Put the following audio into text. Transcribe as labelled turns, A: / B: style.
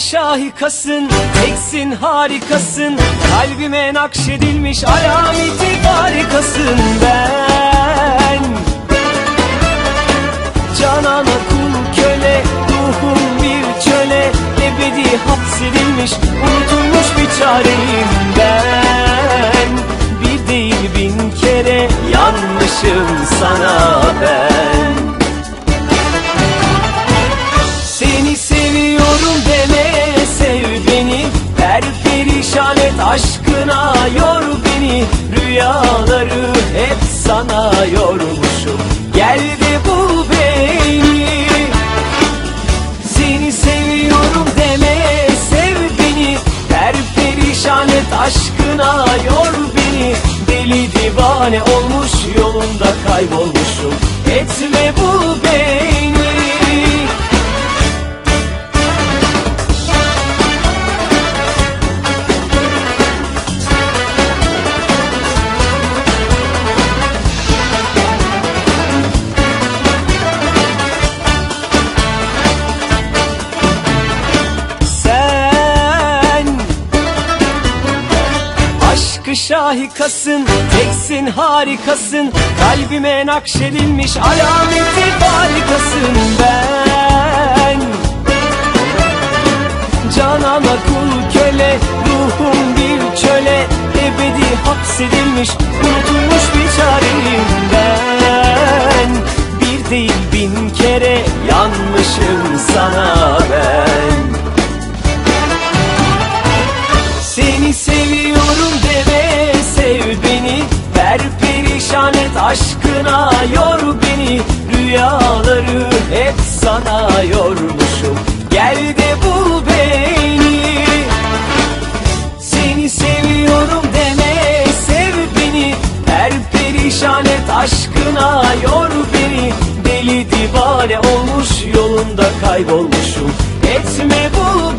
A: Şahikasın, teksin harikasın. Kalbime nakşedilmiş alameti farikasın ben. Canana kul köle, ruhum bir çöle. Ebedi hapsedilmiş, unutulmuş bir çareyim ben. Bir değil bin kere yanmışım sana sana yormuşum Gel de bul beni. Seni seviyorum deme sev beni. Her perişan et aşkına yor beni. Deli divane olmuş yolunda kaybolmuşum. Etme bul beni Aşkı şahikasın, teksin harikasın Kalbime nakşedilmiş alameti farikasın ben. Canana kul köle, ruhum bir çöle Ebedi hapsedilmiş, unutulmuş hep sana yormuşum Gel de bul beni. Seni seviyorum deme sev beni Her perişan et aşkına yor beni. Deli divane olmuş yolunda kaybolmuşum. Etme bul